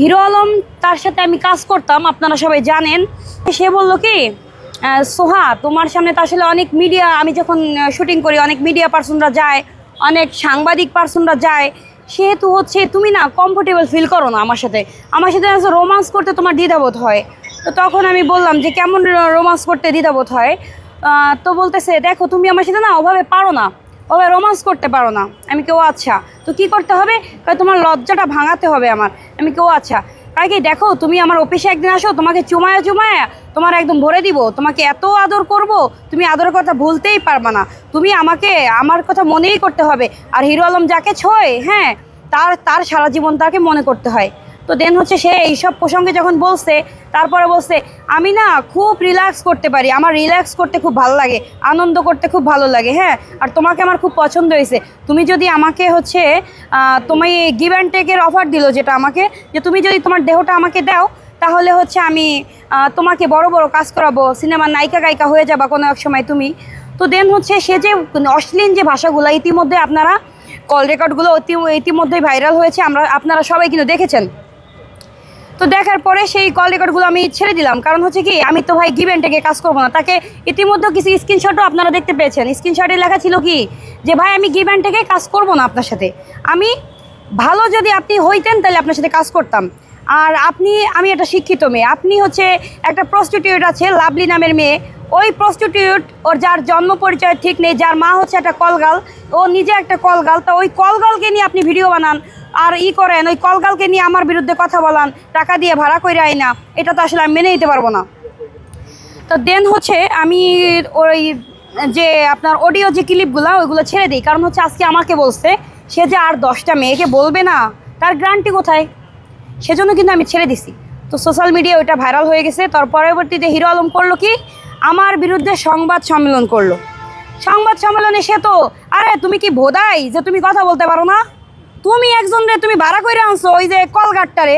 Hero Alam, তার সাথে আমি কাজ করতাম, আপনারা সবাই জানেন। সে বলল কি সোহা, তোমার সামনে তো আসলে অনেক মিডিয়া আমি যখন শুটিং করি, অনেক মিডিয়া পার্সনরা যায়, অনেক সাংবাদিক পার্সনরা যায়। সেহেতু হচ্ছে, তুমি না কমফোর্টেবল ফিল করো না আমার সাথে। আমার সাথে রোমান্স করতে তোমার দ্বিধাবোধ হয়। তো তখন আমি বললাম যে, কেমন রোমান্স করতে দ্বিধাবোধ হয়? তো বলতেছে, দেখো, তুমি আমার সাথে না, ওভাবে পারো না। ওভাবে রোমান্স করতে পারো না। আমি কেউ আচ্ছা। তো কি করতে হবে? তোমার লজ্জাটা ভাঙাতে হবে আমার। আমি কেউ আচ্ছা। কারণ কি, দেখো, তুমি আমার অফিসে একদিন আসো, তোমাকে চুমায়া চুমায়া তোমার একদম ভরে দিব, তোমাকে এত আদর করব, তুমি আদরের কথা ভুলতেই পারবা না। তুমি আমাকে, আমার কথা মনেই করতে হবে। আর হিরো আলম যাকে ছয় হ্যাঁ তার তার সারা জীবন তাকে মনে করতে হয়। তো দেন হচ্ছে সে এইসব প্রসঙ্গে যখন বলছে তারপরে বলছে আমি না খুব রিল্যাক্স করতে পারি। আমার রিল্যাক্স করতে খুব ভালো লাগে আনন্দ করতে খুব ভালো লাগে হ্যাঁ? আর তোমাকে আমার খুব পছন্দ হয়েছে। তুমি যদি আমাকে হচ্ছে আহ, তুমি গিভ অ্যান্ড টেকের অফার দিল যেটা আমাকে যে তুমি যদি তোমার দেহটা আমাকে দাও তাহলে হচ্ছে আমি তোমাকে বড় বড় কাজ করাবো সিনেমার নায়িকা গায়িকা হয়ে যাবা কোনো এক সময় তুমি। তো দেন হচ্ছে সে যে অশ্লীল যে ভাষাগুলো ইতিমধ্যে আপনারা কল রেকর্ডগুলো ইতিমধ্যেই ভাইরাল হয়েছে আমরা আপনারা সবাই কিন্তু দেখেছেন। তো দেখার পরে সেই কল রেকর্ডগুলো আমি ছেড়ে দিলাম। কারণ হচ্ছে কি, আমি তো ভাই গিভেন টেকে কাজ করব না। তাকে ইতিমধ্যে কিছু স্ক্রিনশটও আপনারা দেখতে পেয়েছেন। স্ক্রিনশটে লেখা ছিল কি, যে ভাই আমি গিভেন টেকে কাজ করব না আপনার সাথে। আমি ভালো যদি আপনি হইতেন, তাহলে আপনার সাথে কাজ করতাম। আর আপনি, আমি একটা শিক্ষিত মেয়ে। আপনি হচ্ছে একটা প্রস্টিটিউট আছে লাভলি নামের মেয়ে। ওই প্রস্টিটিউট ওর যার জন্ম পরিচয় ঠিক নেই, যার মা হচ্ছে একটা কলগাল, ও নিজে একটা কলগাল, তা ওই কলগালকে নিয়ে আপনি ভিডিও বানান আর ই করেন, ওই কলগালকে নিয়ে আমার বিরুদ্ধে কথা বলান, টাকা দিয়ে ভাড়া করে আই না, এটা তো আসলে আমি মেনে নিতে পারব না। তো দেন হচ্ছে আমি ওই যে আপনার অডিও যে ক্লিপগুলো ওইগুলো ছেড়ে দিই, কারণ হচ্ছে আজকে আমাকে বলছে, সে যে আর দশটা মেয়েকে বলবে না, তার গ্রান্টি কোথায়? সেজন্য কিন্তু আমি ছেড়ে দিছি। তো সোশ্যাল মিডিয়া ওইটা ভাইরাল হয়ে গেছে, তার পরবর্তীতে হিরো আলম করল কি? আমার বিরুদ্ধে সংবাদ সম্মেলন করল। সংবাদ সম্মেলনে সে তো, আরে তুমি কি ভোদাই যে তুমি কথা বলতে পারো না? তুমি একজন রে তুমি ভাড়া করে আনছো, ওই যে কলগাটটারে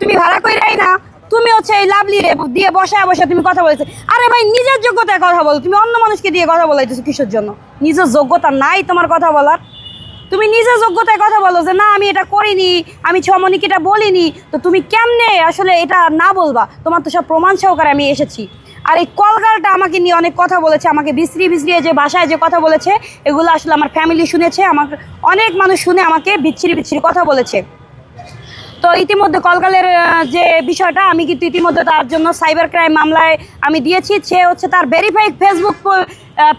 তুমি ভাড়া করে না, তুমি হচ্ছে এই লাভলি রে দিয়ে বসায় বসে তুমি কথা বলেছ আরে ভাই, নিজের যোগ্যতায় কথা বলো, তুমি অন্য মানুষকে দিয়ে কথা বলাইতেছো কিসের জন্য? নিজের যোগ্যতা নাই তোমার কথা বলার। তুমি নিজের যোগ্যতায় কথা বলো যে, না, আমি এটা করিনি, আমি ছমনিকে এটা বলিনি। তো তুমি কেমনে আসলে এটা না বলবা? তোমার তো সব প্রমাণ সহকারে আমি এসেছি। আর এই কলগালটা আমাকে নিয়ে অনেক কথা বলেছে, আমাকে বিশ্রি বিশ্রিয়ে যে বাসায় যে কথা বলেছে, এগুলো আসলে আমার ফ্যামিলি শুনেছে, আমার অনেক মানুষ শুনে আমাকে বিচ্ছিরি বিচ্ছিরি কথা বলেছে। তো ইতিমধ্যে কলকালের যে বিষয়টা, আমি কিন্তু ইতিমধ্যে তার জন্য সাইবার ক্রাইম মামলায় আমি দিয়েছি, সে হচ্ছে তার ভেরিফাইড ফেসবুক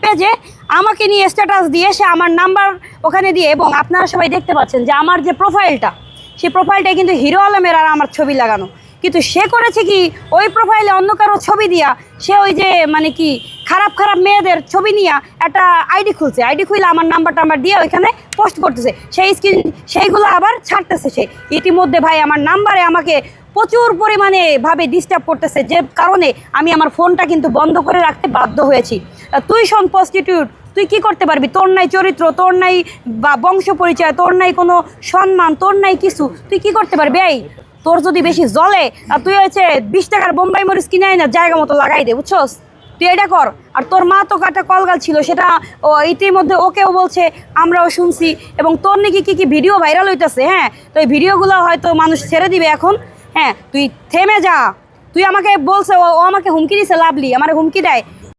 পেজে আমাকে নিয়ে স্ট্যাটাস দিয়ে সে আমার নাম্বার ওখানে দিয়ে, এবং আপনারা সবাই দেখতে পাচ্ছেন যে আমার যে প্রোফাইলটা সেই প্রোফাইলটায় কিন্তু হিরো আলমের আর আমার ছবি লাগানো। কিন্তু সে করেছে কি? ওই প্রোফাইলে অন্য কারও ছবি দিয়া, সে ওই যে মানে কি, খারাপ খারাপ মেয়েদের ছবি নিয়ে একটা আইডি খুলছে। আইডি খুলে আমার নাম্বার টাম্বার দিয়ে ওইখানে পোস্ট করতেছে। সেই স্ক্রিন, সেইগুলো আবার ছাড়তেছে সে। ইতিমধ্যে ভাই আমার নাম্বারে আমাকে প্রচুর পরিমাণে ভাবে ডিস্টার্ব করতেছে। যে কারণে আমি আমার ফোনটা কিন্তু বন্ধ করে রাখতে বাধ্য হয়েছি। তুই শোন প্রস্টিটিউট তুই কি করতে পারবি? তোর নাই চরিত্র, তোর নাই বা বংশ পরিচয়, তোর নাই কোনো সম্মান, তোর নাই কিছু। তুই কি করতে পারবি? এই তোর যদি বেশি জলে, আর তুই হচ্ছে বিশ টাকার বোম্বাই মরিচ কিনে আয় না, জায়গা মতো লাগাই দে, বুঝছস? তুই এটা কর। আর তোর মা তো একটা কলগাল ছিল, সেটা ও ইতিমধ্যে ওকেও বলছে, আমরাও শুনছি। এবং তোর নাকি কী কী ভিডিও ভাইরাল হইতেছে হ্যাঁ? তো এই ভিডিওগুলো হয়তো মানুষ ছেড়ে দিবে এখন। হ্যাঁ তুই থেমে যা। তুই আমাকে বলছে, ও ও আমাকে হুমকি দিছে, লাভলি, আমার হুমকি দেয়।